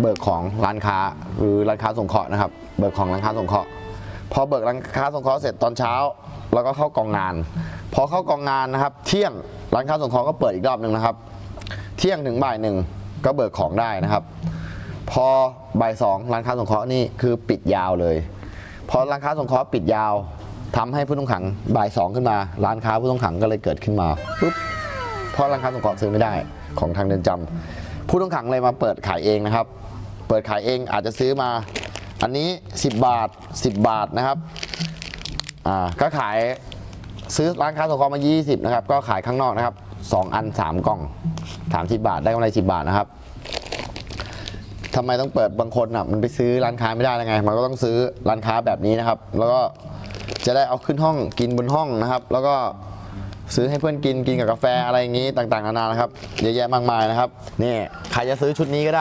เบิกของร้านค้าหรือร้านค้าส่งเคราะห์นะครับ เบิกของร้านค้าส่งเคราะห์พอเบิกร้านค้าส่งเคราะห์เสร็จตอนเช้า แล้วก็เข้ากองงาน พอเข้ากองงานนะครับ เที่ยงร้านค้าส่งเคราะห์ก็เปิดอีกรอบหนึ่งนะครับ เที่ยงถึงบ่ายหนึ่งก็เบิกของได้นะครับ พอบ่ายสองร้านค้าสงเคราะห์นี่คือปิดยาวเลย พอร้านค้าสงเคราะห์ปิดยาวทำให้ผู้ต้องขังบ่ายสองขึ้นมา ร้านค้าผู้ต้องขังก็เลยเกิดขึ้นมาปุ๊บเพราะร้านค้าสงเคราะห์ซื้อไม่ได้ของทางเรือนจำ ผู้ต้องขังเลยมาเปิดขายเองนะครับ เปิดขายเองอาจจะซื้อมา อันนี้ 10 บาท 10 บาทนะครับอ่าก็ขายซื้อร้านค้าสงเคราะห์มา 20 นะครับ ก็ขายข้างนอกนะครับ 2 อัน 3 กล่อง 30 บาทได้กำไร 10 บาทนะครับทำไมต้องเปิดบางคนอะมันไปซื้อร้านค้าไม่ได้ยังไง มันก็ต้องซื้อร้านค้าแบบนี้นะครับ แล้วก็จะได้เอาขึ้นห้องกินบนห้องนะครับ แล้วก็ ซื้อให้เพื่อนกินกินกับกาแฟอะไรอย่างนี้ต่างๆนานานะครับเยอะแยะมากมายนะครับนี่ใครจะซื้อชุดนี้ก็ได้